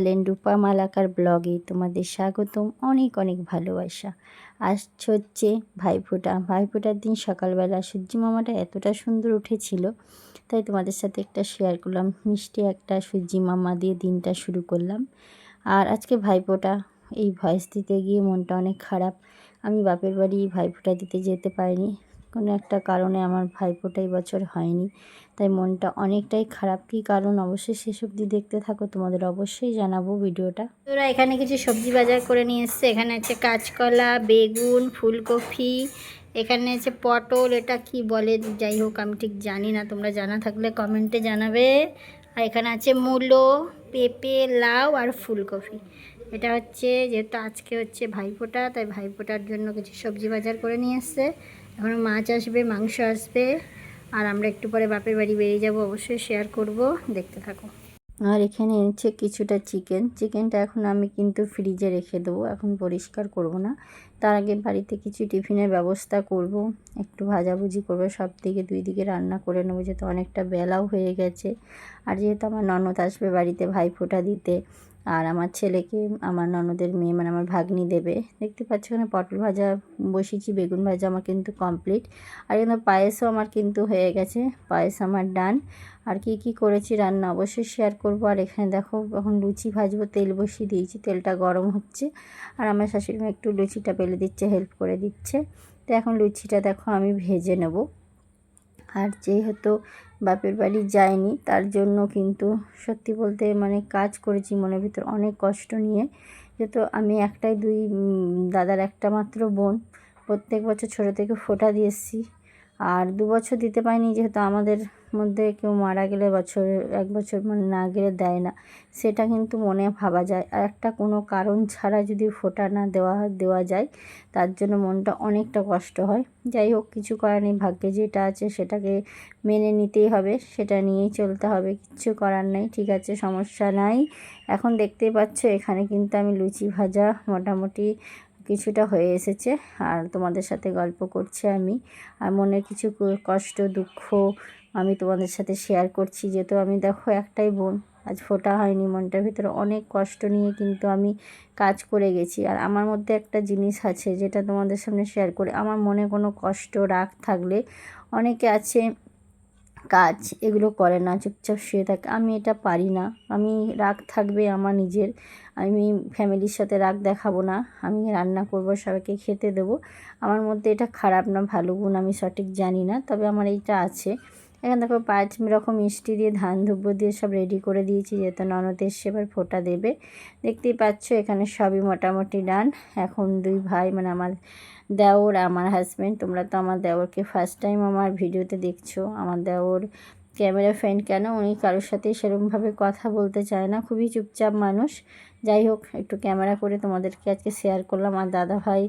Channel রূপা মালাকার ব্লগে তোমাদের স্বাগতম। অনেক অনেক ভালোবাসা। আজ হচ্ছে ভাইফোঁটা। ভাইফোঁটার দিন সকালবেলা সূর্যি মামাটা এতটা সুন্দর উঠেছিল, তাই তোমাদের সাথে একটা শেয়ার করলাম। মিষ্টি একটা সূর্যি মামা দিয়ে দিনটা শুরু করলাম। আর আজকে ভাইফোঁটা, এই ভয়েস দিতে গিয়ে মনটা অনেক খারাপ। আমি বাপের বাড়ি ভাইফোঁটা দিতে যেতে পারিনি। কোনো একটা কারণে আমার ভাইফোঁটা বছর হয়নি। তাই মনটা অনেকটাই খারাপ। কী কারণ? অবশ্যই শেষ অবধি দেখতে থাকো। তোমাদের অবশ্যই জানাব ভিডিওটা। তোরা এখানে কিছু সবজি বাজার করে নিয়ে এসছে। এখানে আছে কাঁচকলা, বেগুন, ফুলকপি, এখানে আছে পটল, এটা কি বলে? যাই হোক, আমি ঠিক জানি না। তোমরা জানা থাকলে কমেন্টে জানাবে। আর এখানে আছে মূলো, পেঁপে, লাউ আর ফুলকপি। এটা হচ্ছে, যেহেতু আজকে হচ্ছে ভাইফোঁটা তাই ভাইফোঁটার জন্য কিছু সবজি বাজার করে নিয়ে এসছে। এখনও মাছ আসবে, মাংস আসবে, আর আমরা একটু পরে বাপের বাড়ি বেরিয়ে যাব, অবশ্যই শেয়ার করব, দেখতে থাকো। আর এখানে এনেছে কিছুটা চিকেন চিকেনটা এখন আমি কিন্তু ফ্রিজে রেখে দেবো, এখন পরিষ্কার করব না। তার আগে বাড়িতে কিছু টিফিনের ব্যবস্থা করব, একটু ভাজাভুজি করব, সব দিকে দুই দিকে রান্না করে নেব, যেহেতু অনেকটা বেলাও হয়ে গেছে। আর যেহেতু আমার ননদ আসবে বাড়িতে ভাইফোঁটা দিতে আর আমার ছেলেকে, আমার ননদের মেয়ে মানে আমার ভাগ্নি দেবে। দেখতে পাচ্ছ এখানে পটল ভাজা, বসিয়েছি, বেগুন ভাজা আমার কিন্তু কমপ্লিট আর এখানে পায়েসও আমার কিন্তু হয়ে গেছে। পায়েস আমার ডান আর কি কি করেছি রান্না অবশ্যই শেয়ার করব। আর এখানে দেখো, এখন লুচি ভাজবো, তেল বসিয়ে দিয়েছি, তেলটা গরম হচ্ছে। আর আমার শাশুড়ি মা একটু লুচিটা বেলে দিচ্ছে হেল্প করে দিচ্ছে। তো এখন লুচিটা দেখো আমি ভেজে নেব। আর যেহেতু বাপের বাড়ি যায়নি, তার জন্য কিন্তু সত্যি বলতে মানে কাজ করেছি মনের ভিতর অনেক কষ্ট নিয়ে। যেহেতু আমি একটাই দুই দাদার একটা মাত্র বোন, প্রত্যেক বছর ছোটো থেকে ফোটা দিয়ে এসেছি। আর দু বছর দিতে পারিনি যেহেতু আমাদের মধ্যে কেউ মারা গেলে বছর, এক বছর মানে না গেলে দেয় না। সেটা কিন্তু মনে ভাবা যায়। আর একটা কোনো কারণ ছাড়া যদি ফোটা না দেওয়া দেওয়া যায়, তার জন্য মনটা অনেকটা কষ্ট হয়। যাই হোক, কিছু করার নেই। ভাগ্যে যেটা আছে সেটাকে মেনে নিতেই হবে। সেটা নিয়েই চলতে হবে। কিচ্ছু করার নেই। ঠিক আছে, সমস্যা নাই। এখন দেখতেই পাচ্ছ, এখানে কিন্তু আমি লুচি ভাজা মোটামুটি কিছুটা হয়ে এসেছে আর তোমাদের সাথে গল্প করছি আমি। আর মনে কিছু কষ্ট, দুঃখ আমি তোমাদের সাথে শেয়ার করছি। যেহেতু আমি দেখো একটাই বোন, আজ ফোটা হয়নি মনটার ভিতরে। অনেক কষ্ট নিয়ে কিন্তু আমি কাজ করে গেছি। আর আমার মধ্যে একটা জিনিস আছে যেটা তোমাদের সামনে শেয়ার করে। আমার মনে কোনো কষ্ট, রাগ থাকলে অনেকে আছে কাজ, এগুলো করে না, চুপচাপ শুয়ে থাকে। আমি এটা পারি না। আমি রাগ থাকবে আমার নিজের। আমি ফ্যামিলির সাথে রাগ দেখাবো না। আমি রান্না করব, সবাইকে খেতে দেবো। আমার মধ্যে এটা খারাপ না, ভালো গুণ আমি সঠিক জানি না। তবে আমার এইটা আছে। এখানে দেখো পাঁচ রকম মিষ্টি দিয়ে ধান ধুব্য দিয়ে সব রেডি করে দিয়েছি, যেহেতু ননদ এসে এবার ফোটা দেবে। দেখতেই পাচ্ছ, এখানে সবই মোটামুটি ডান এখন দুই ভাই মানে আমার দেওর, আমার হাজব্যান্ড তোমরা তো আমার দেওরকে ফার্স্ট টাইম আমার ভিডিওতে দেখছ। আমার দেওর ক্যামেরা ফ্রেন্ড কেন? উনি কারোর সাথেই সেরকমভাবে কথা বলতে চায় না, খুবই চুপচাপ মানুষ। যাই হোক, একটু ক্যামেরা করে তোমাদেরকে আজকে শেয়ার করলাম। আর দাদা ভাই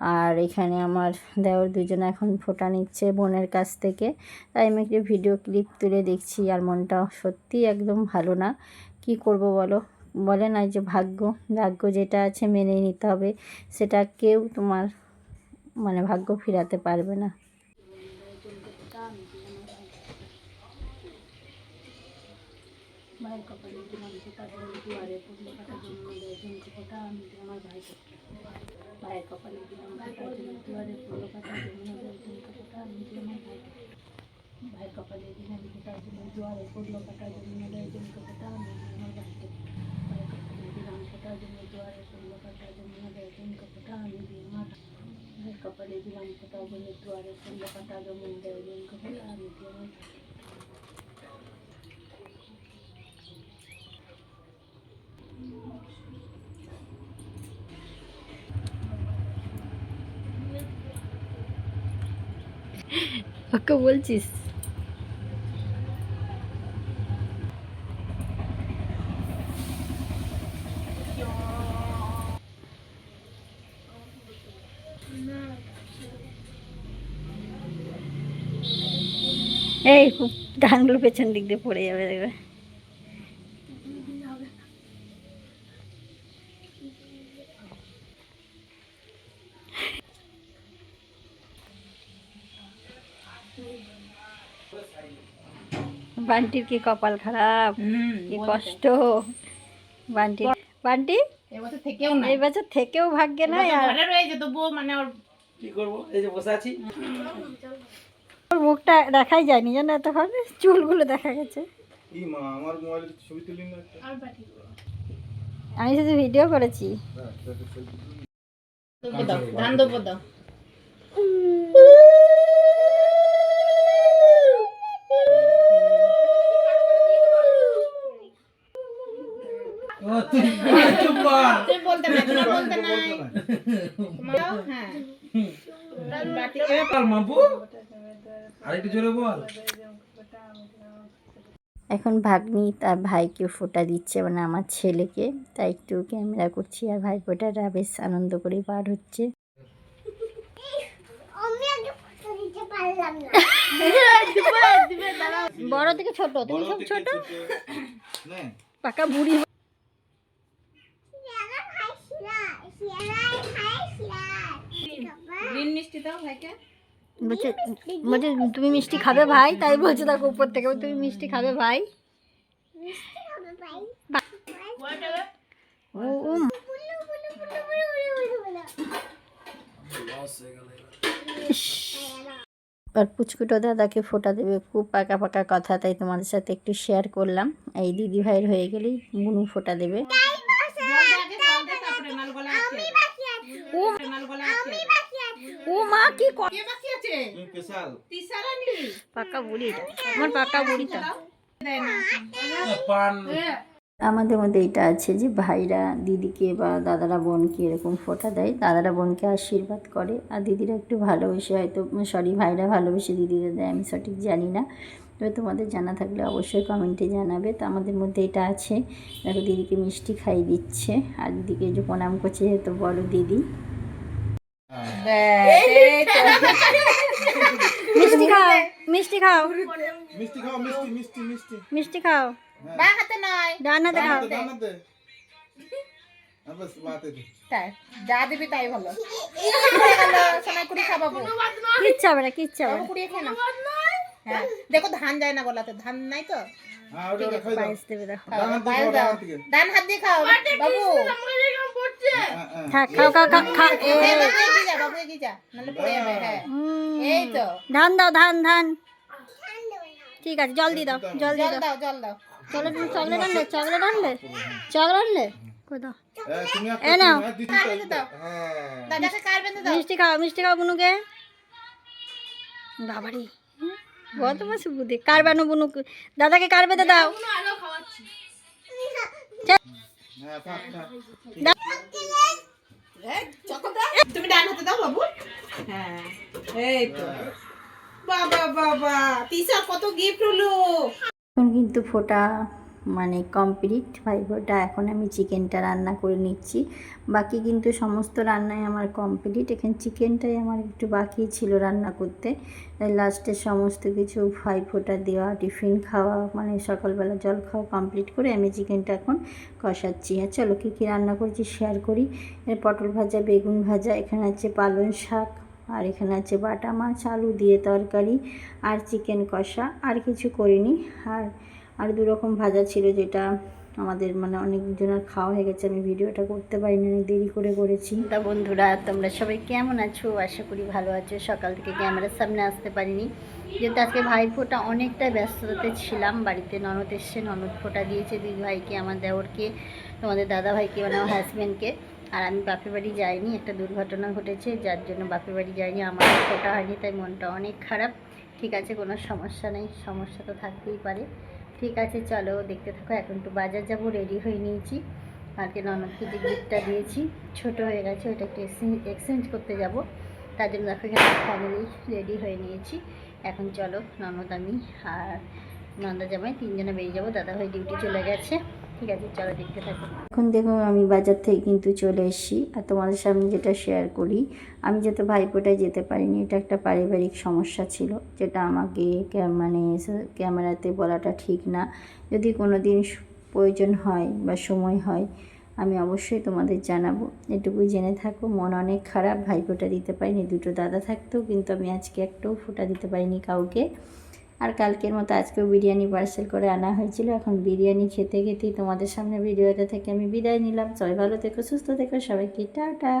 আর এখানে আমার দেওর দুজনে এখন ফোটা নিচ্ছে বোনের কাছ থেকে। তাই আমি একটু ভিডিও ক্লিপ তুলে দেখছি আর মনটা সত্যি একদম ভালো না। কি করব বলো? বলে না যে ভাগ্য ভাগ্য যেটা আছে মেনে নিতে হবে। সেটা কেউ তোমার মানে ভাগ্য ফিরাতে পারবে না। কপালে ভাইয়ের কপালে দিলাম ফোটা দুয়ারে পূর্ণ কাটা জন্ম দেয় ঝুমকো ফোটা আমি আমার ভাই ভাইয়ের কপালে দিলাম ফোটা দুয়ারে পূর্ণ কাটা জন্ম দেয় ঝুমকো ফোটা আমি আমার ভাইকে ভাইয়ের কপালে দিলাম ফোটা দুয়ারে পূর্ণ কাটা জন্ম দেয় ঝুমকো ফোটা আমি আমার ভাইয়ের কপালে দিলাম ফোটা দুয়ারে পূর্ণ কাটা জন্ম দেয় ঝুমকো ফোটা আমি আমার ওকে বলছিস। এই ধানগুলো পেছন দিক দিয়ে পড়ে যাবে দেখবে। বান্টির কি কপাল খারাপ? কি কষ্ট। বান্টি বান্টি? এবছর থেকেও না এই বছর থেকেও ভাগ্যে নাই আর ঘরে রয়েছে মানে ওর কি করব? এই যে বসে আছি। ওর মুখটা দেখাই যায়নি জানো এতক্ষণ? চুলগুলো দেখা গেছে। এই মা আমার মোবাইলে ছবি তুলি না একটা। আমি শুধু ভিডিও করেছি। হ্যাঁ, ধান দেবো দাও। বলতে নাই তোমার বলতে নাই। তোমারও? হ্যাঁ। জোরে বল। এখন ভাগ্নি তার ভাইকে ফোটা দিচ্ছে মানে আমার ছেলেকে। তাই একটু ক্যামেরা করছি আর ভাই ফোঁটাটা বেশ আনন্দ করে পার হচ্ছে। বড় থেকে ছোট তুমি সব ছোট? পাকা বুড়ি মিষ্টি দাও ভাইকে। বলছে বলছে তুমি মিষ্টি খাবে ভাই? তাই বলছে দেখো উপর থেকে তুমি মিষ্টি খাবে ভাই? ও ও আর পুচকুটো দাদাকে ফোটা দেবে খুব পাকা পাকা কথা তাই তোমাদের সাথে একটু শেয়ার করলাম। এই দিদি ভাইয়ের হয়ে গেলেই বুনু ফোটা দেবে জল দে আগে জল দে তারপরে নাল গলা আছে ও নাল গলা আছে ও মা কি কর কে বাকি আছে? স্পেশাল তিসারানি পাকা বুড়িটা আমার পাকা বুড়িটা। দেয় না। পান। আমাদের মধ্যে এটা আছে যে ভাইরা দিদিকে বা দাদারা বোনকে এরকম ফোঁটা দেয়। দাদারা বোনকে আশীর্বাদ করে। আর দিদিরা একটু ভালোবেসে হয়তো সরি ভাইরা ভালোবেসে দিদিরা দেয় আমি সঠিক জানি না। তবে তোমাদের জানা থাকলে অবশ্যই কমেন্টে জানাবে। তো আমাদের মধ্যে এটা আছে। দেখো দিদিকে মিষ্টি খাইয়ে দিচ্ছে। আর দিদিকে যে প্রণাম করছে যেহেতু বড় দিদি। মিষ্টি খাও মিষ্টি খাও। মিষ্টি খাও মিষ্টি মিষ্টি মিষ্টি। মিষ্টি খাও। বা হাতে নয়। ডান হাতে খাও। দাও না দে হ্যাঁ, বাস বাতে দে। তাই যা দিবি তাই ভালো। হয়ে কুড়ি খাবাবো কিচ্ছু হবে না কিচ্ছু হবে কুড়িয়ে খেয়ে না। হ্যাঁ দেখো ধান যায় না গলাতে ধান নাই তো? হ্যাঁ ডান হাত দিয়ে খাও, ডান। ডান খাও বাবু। হ্যাঁ, হ্যাঁ। থাক খাও খাও খাও হ্যাঁ। এই তো। ধান দাও ধান ধান। ঠিক আছে জল দিয়ে দাও জল দিয়ে দাও। দাও জল দাও। চকলেট চকলেট আনলে চকলেট আনলে? চকলেট আনলে? কোথাও এ, তুমি একটা এ নাও। হ্যাঁ। দাদাকে কার বেঁধে দাও? মিষ্টি খাও মিষ্টি খাও বুনুকে। বাবারি। কত মাস বুদ্ধি। কার বানো বুনু দাদাকে কার বেঁধে দাও? হ্যাঁ। তুমি ডান হাতে দাও বাবু। হ্যাঁ এই তো। বাবা বাবা তিসা কত গিফট হলো। কিন্তু ফোটা মানে কমপ্লিট ফোটা এখন আমি চিকেনটা রান্না করে নিচ্ছি। বাকি কিন্তু সমস্ত রান্নাই আমার কমপ্লিট এখানে চিকেনটাই আমার একটু বাকি ছিল রান্না করতে। তাই লাস্টে সমস্ত কিছু ভাই ফোটা দেওয়া, টিফিন খাওয়া মানে সকালবেলা জল খাওয়া কমপ্লিট করে আমি চিকেনটা এখন কষাচ্ছি। আর চলো কী কী রান্না করছি শেয়ার করি। পটল ভাজা, বেগুন ভাজা, এখানে আছে পালং শাক, আর এখানে আছে বাটা মাছ, আলু দিয়ে তরকারি, আর চিকেন কষা, আর কিছু করিনি। আর আর দু রকম ভাজা ছিল যেটা আমাদের মানে অনেকজনের খাওয়া হয়ে গেছে। আমি ভিডিওটা করতে পারিনি, অনেক দেরি করে করেছি। তা বন্ধুরা, তোমরা সবাই কেমন আছো? আশা করি ভালো আছো। সকাল থেকে ক্যামেরার সামনে আসতে পারিনি। যেহেতু আজকে ভাইফোঁটা অনেকটা ব্যস্ততাতে ছিলাম। বাড়িতে ননদ এসছে, ননদ ফোঁটা দিয়েছে দিদি ভাইকে, আমার দেওরকে, তোমাদের দাদা ভাইকে মানে আমার হাজব্যান্ডকে আর আমি বাপের বাড়ি যাইনি, একটা দুর্ঘটনা ঘটেছে, যার জন্য বাপের বাড়ি যাইনি, আমার ফোটা হয়নি, তাই মনটা অনেক খারাপ। ঠিক আছে, কোনো সমস্যা নেই, সমস্যা তো থাকতেই পারে। ঠিক আছে, চলো দেখতে থাকো। এখন তো বাজার যাব রেডি হয়ে নিয়েছি। কালকে ননদকে যে গিফটটা দিয়েছি, ছোট হয়ে গেছে, ওটা একটু এক্সচেঞ্জ করতে যাব। তার জন্য দেখো এখানে ফ্যামিলি রেডি হয়ে নিয়েছি। এখন চলো ননদ, আমি আর নন্দা জামাই তিনজনে বেরিয়ে যাব। দাদা ভাই ডিউটি চলে গেছে। ঠিক আছে, চলো দেখতে থাকো। এখন দেখো আমি বাজার থেকে কিন্তু চলে এসেছি আর তোমাদের সামনে যেটা শেয়ার করি, আমি যেহেতু ভাইফোঁটায় যেতে পারিনি, এটা একটা পারিবারিক সমস্যা ছিল, যেটা আমাকে মানে ক্যামেরাতে বলাটা ঠিক না। যদি কোনো দিন প্রয়োজন হয় বা সময় হয়, আমি অবশ্যই তোমাদের জানাব। এটুকুই জেনে থাকো, মন অনেক খারাপ ভাইফোঁটা দিতে পারিনি, দুটো দাদা থাকতেও কিন্তু আমি আজকে একটাও ফোটা দিতে পারিনি কাউকে। আর কালকের মতো আজকেও বিরিয়ানি পার্সেল করে আনা হয়েছিল। এখন বিরিয়ানি খেতে খেতেই তোমাদের সামনে ভিডিওটা থেকে আমি বিদায় নিলাম। সবাই ভালো থেকো, সুস্থ থেকো, সবাইকে টাটা।